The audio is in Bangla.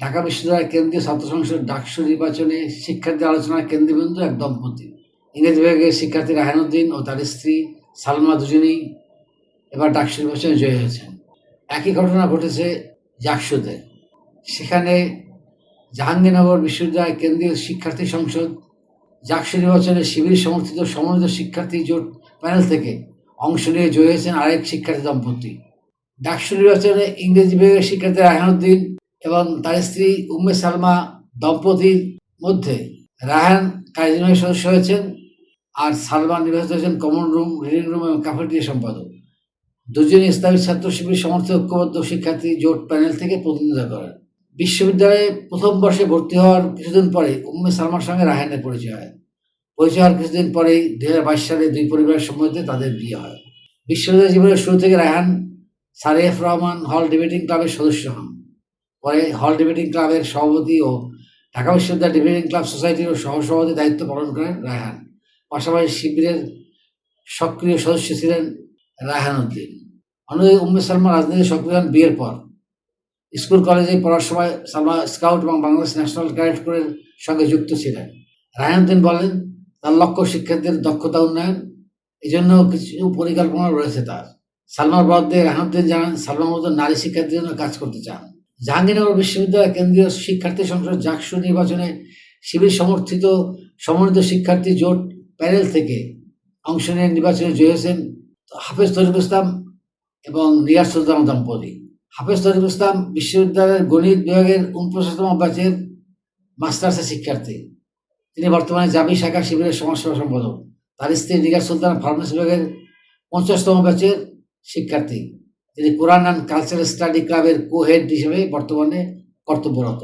ঢাকা বিশ্ববিদ্যালয়ের কেন্দ্রীয় ছাত্র সংসদ ডাকসু নির্বাচনে শিক্ষার্থী আলোচনার কেন্দ্রবিন্দু এক দম্পতি। ইংরেজি বিভাগের শিক্ষার্থী রাহানুদ্দিন ও তার স্ত্রী সালমা দুজনেই এবার ডাকসু নির্বাচনে জয়ী হয়েছেন। একই ঘটনা ঘটেছে জাকসুতে। সেখানে জাহাঙ্গীরনগর বিশ্ববিদ্যালয় কেন্দ্রীয় শিক্ষার্থী সংসদ জাকসু নির্বাচনে শিবির সমর্থিত সমন্বিত শিক্ষার্থী জোট প্যানেল থেকে অংশ নিয়ে জয়ী হয়েছেন আরেক শিক্ষার্থী দম্পতি। ডাকসু নির্বাচনে ইংরেজি বিভাগের শিক্ষার্থী রায়হানুদ্দিন এবং তার স্ত্রী উম্মে সালমা দম্পতির মধ্যে রায়হান কার্যনির্বাহী সদস্য হয়েছেন আর সালমা নির্বাচিত হয়েছেন কমন রুম রিডিং রুম এবং ক্যাফেটেরিয়া সম্পাদক। দুজনই ইসলামী ছাত্র শিবির সমর্থিত ঐক্যবদ্ধ শিক্ষার্থী জোট প্যানেল থেকে প্রতিনিধিত্ব করেন। বিশ্ববিদ্যালয়ে প্রথম বর্ষে ভর্তি হওয়ার কিছুদিন পরে উম্মে সালমার সঙ্গে রায়হানের পরিচয় হয়। পরিচয় হওয়ার কিছুদিন পরেই দু হাজার বাইশ সালে দুই পরিবারের সম্মতিতে তাদের বিয়ে হয়। বিশ্ববিদ্যালয় জীবনের শুরু থেকে রায়হান সারেফ রহমান হল ডিবেটিং ক্লাবের সদস্য হন। পরে হল ডিবেটিং ক্লাবের সভাপতি ও ঢাকা বিশ্ববিদ্যালয় ডিবেটিং ক্লাব সোসাইটির সহসভাপতি দায়িত্ব পালন করেন রায়হান। পাশাপাশি শিবিরের সক্রিয় সদস্য ছিলেন রায়হান উদ্দিন। অন্যদিকে উম্মে সালমা রাজনীতি সক্রিয় হন বিয়ের পর। স্কুল, কলেজে পড়ার সময় সালমা স্কাউট এবং বাংলাদেশ ন্যাশনাল ক্যাডেট কোরের সঙ্গে যুক্ত ছিলেন। রায়হান উদ্দিন বলেন, তার লক্ষ্য শিক্ষার্থীদের দক্ষতা উন্নয়ন এই জন্য কিছু পরিকল্পনা রয়েছে তার। সালমার বরাদ্দে রাহানুদ্দিন জানান, সালমার মতো নারী শিক্ষার্থীর জন্য কাজ করতে চান। জাহাঙ্গীরনগর বিশ্ববিদ্যালয় কেন্দ্রীয় শিক্ষার্থী সংসদ জাকসু নির্বাচনে শিবির সমর্থিত সমন্বিত শিক্ষার্থী জোট প্যানেল থেকে অংশ নিয়ে নির্বাচনে জয়ী হয়েছেন হাফেজ তরিকুল ইসলাম এবং রিয়াজ সুলতান দম্পতি। হাফেজ তরিকুল ইসলাম বিশ্ববিদ্যালয়ের গণিত বিভাগের উনপঞ্চাশতম ব্যাচের মাস্টার্সের শিক্ষার্থী। তিনি বর্তমানে জাবি শাখা শিবিরের সমাজসেবা সম্পাদক। তার স্ত্রী রিয়াজ সুলতান ফার্মেসি বিভাগের পঞ্চাশতম ব্যাচের শিক্ষার্থী। তিনি কোরআন অ্যান্ড কালচারাল স্টাডি ক্লাবের কোহেড হিসেবে বর্তমানে কর্তব্যরত।